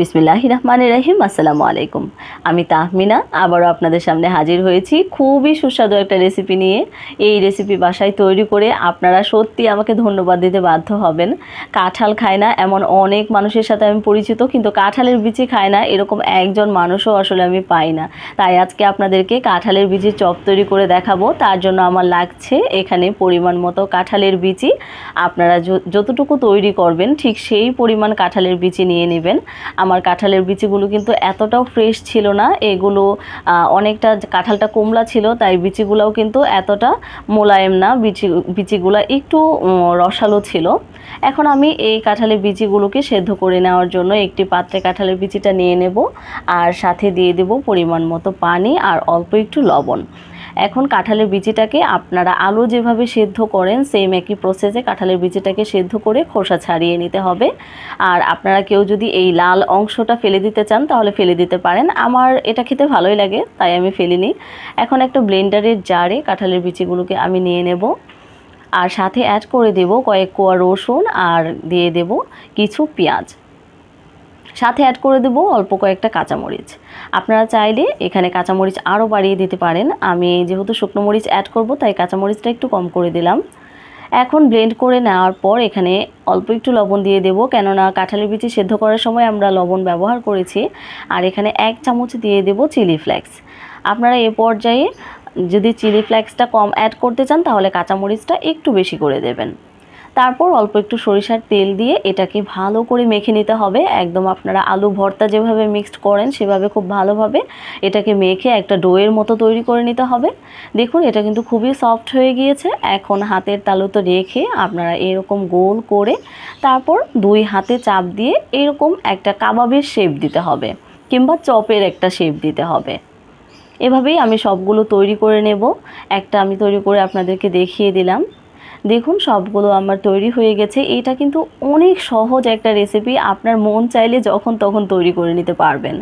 বিসমিল্লাহ রহমান রহিম, আসসালামু আলাইকুম। আমি তাহমিনা, আবারও আপনাদের সামনে হাজির হয়েছি খুবই সুস্বাদু একটা রেসিপি নিয়ে। এই রেসিপি বাসায় তৈরি করে আপনারা সত্যি আমাকে ধন্যবাদ দিতে বাধ্য হবেন। কাঁঠাল খায় না এমন অনেক মানুষের সাথে আমি পরিচিত, কিন্তু কাঁঠালের বিচি খায় না এরকম একজন মানুষও আসলে আমি পাই না। তাই আজকে আপনাদেরকে কাঁঠালের বিচির চপ তৈরি করে দেখাবো। তার জন্য আমার লাগছে এখানে পরিমাণ মতো কাঁঠালের বিচি। আপনারা যতটুকু তৈরি করবেন ঠিক সেই পরিমাণ কাঁঠালের বিচি নিয়ে নেবেন। আমার কাঁঠালের বিচিগুলো কিন্তু এতটাও ফ্রেশ ছিল না। এগুলো অনেকটা কাঁঠালটা কমলা ছিল, তাই বিচিগুলোও কিন্তু এতটা মোলায়েম না। বিচি, বিচিগুলো একটু রসালো ছিল। এখন আমি এই কাঁঠালের বিচিগুলোকে সেদ্ধ করে নেওয়ার জন্য একটি পাত্রে কাঁঠালের বিচিটা নিয়ে নেব। আর সাথে দিয়ে দেব পরিমাণ মতো পানি আর অল্প একটু লবণ। এখন কাঁঠালের বিচিটাকে আপনারা আলু যেভাবে সেদ্ধ করেন সেম একই প্রসেসে কাঁঠালের বিচিটাকে সেদ্ধ করে খোসা ছাড়িয়ে নিতে হবে। আর আপনারা কেউ যদি এই লাল অংশটা ফেলে দিতে চান, তাহলে ফেলে দিতে পারেন। আমার এটা খেতে ভালোই লাগে, তাই আমি ফেলিনি। এখন একটা ব্লেন্ডারের জারে কাঁঠালের বিচিগুলোকে আমি নিয়ে নেব। আর সাথে অ্যাড করে দেব কয়েক কোয়া রসুন আর দিয়ে দেব কিছু পেঁয়াজ। সাথে অ্যাড করে দেবো অল্প কয়েকটা কাঁচামরিচ। আপনারা চাইলে এখানে কাঁচামরিচ আরও বাড়িয়ে দিতে পারেন। আমি যেহেতু শুকনো মরিচ অ্যাড করব, তাই কাঁচামরিচটা একটু কম করে দিলাম। এখন ব্লেন্ড করে নেওয়ার পর এখানে অল্প একটু লবণ দিয়ে দেবো। কেননা কাঁঠালের বিচি সেদ্ধ করার সময় আমরা লবণ ব্যবহার করেছি। আর এখানে এক চামচ দিয়ে দেবো চিলি ফ্লেক্স আপনারা এ পর্যায়ে যদি চিলি ফ্লেক্সটা কম অ্যাড করতে চান, তাহলে কাঁচামরিচটা একটু বেশি করে দেবেন। তারপর অল্প একটু সরিষার তেল দিয়ে এটাকে ভালো করে মেখে নিতে হবে। একদম আপনারা আলু ভর্তা যেভাবে মিক্সড করেন সেভাবে খুব ভালোভাবে এটাকে মেখে একটা ডোয়ের মতো তৈরি করে নিতে হবে। দেখুন, এটা কিন্তু খুবই সফট হয়ে গিয়েছে। এখন হাতের তালুতে রেখে আপনারা এরকম গোল করে তারপর দুই হাতে চাপ দিয়ে এরকম একটা কাবাবের শেপ দিতে হবে কিংবা চপের একটা শেপ দিতে হবে। এভাবেই আমি সবগুলো তৈরি করে নেব। একটা আমি তৈরি করে আপনাদেরকে দেখিয়ে দিলাম। দেখুন সবগুলো আমার তৈরি হয়ে গেছে। এটা কিন্তু অনেক সহজ একটা রেসিপি আপনার মন চাইলে যখন তখন তৈরি করে নিতে পারবেন।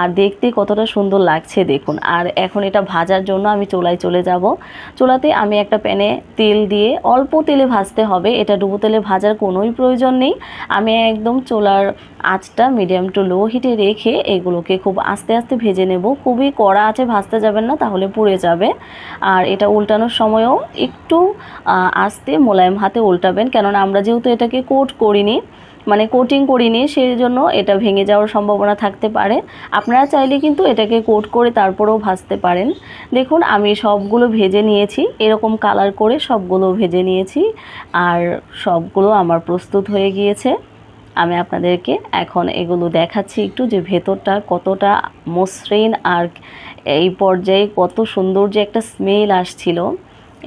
আর দেখতে কতটা সুন্দর লাগছে দেখুন। আর এখন এটা ভাজার জন্য আমি চোলায় চলে যাব। চোলাতে আমি একটা প্যানে তেল দিয়ে অল্প তেলে ভাজতে হবে। এটা ডুবো তেলে ভাজার কোনোই প্রয়োজন নেই। আমি একদম চোলার আঁচটা মিডিয়াম টু লো হিটে রেখে এগুলোকে খুব আস্তে আস্তে ভেজে নেব। খুবই কড়া আছে ভাজতে যাবেন না, তাহলে পুড়ে যাবে। আর এটা উল্টানোর সময়ও একটু আস্তে মোলায়েম হাতে উল্টাবেন। কেননা আমরা যেহেতু এটাকে কোট করিনি মানে কোটিং করিনি সেই জন্য এটা ভেঙে যাওয়ার সম্ভাবনা থাকতে পারে। আপনারা চাইলে কিন্তু এটাকে কোট করে তারপরেও ভাজতে পারেন। দেখুন, আমি সবগুলো ভেজে নিয়েছি, এরকম কালার করে সবগুলো ভেজে নিয়েছি, আর সবগুলো আমার প্রস্তুত হয়ে গিয়েছে। আমি আপনাদেরকে এখন এগুলো দেখাচ্ছি একটু যে ভেতরটা কতটা মসৃণ আর এই পর্যায়ে কত সুন্দর যে একটা স্মেল আসছিল।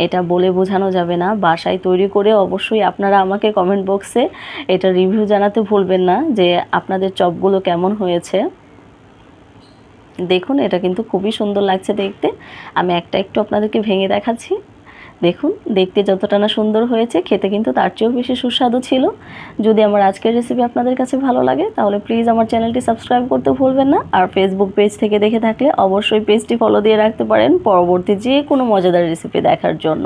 এটা বলে বোঝানো যাবে না, বাসায় তৈরি করে অবশ্যই আপনারা আমাকে কমেন্ট বক্সে এটা রিভিউ জানাতে ভুলবেন না যে আপনাদের চপগুলো কেমন হয়েছে। দেখুন, এটা কিন্তু খুবই সুন্দর লাগছে দেখতে। আমি একটা একটু আপনাদেরকে ভেঙে দেখাচ্ছি। দেখুন, দেখতে যতটা না সুন্দর হয়েছে, খেতে কিন্তু তার চেয়েও বেশি সুস্বাদু ছিল। যদি আমার আজকের রেসিপি আপনাদের কাছে ভালো লাগে, তাহলে প্লিজ আমার চ্যানেলটি সাবস্ক্রাইব করতে ভুলবেন না। আর ফেসবুক পেজ থেকে দেখে থাকলে অবশ্যই পেজটি ফলো দিয়ে রাখতে পারেন পরবর্তী যে কোনো মজাদার রেসিপি দেখার জন্য।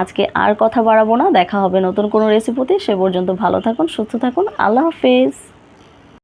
আজকে আর কথা বাড়াবো না, দেখা হবে নতুন কোনো রেসিপিতে সে পর্যন্ত ভালো থাকুন, সুস্থ থাকুন, আল্লাহ হাফেজ।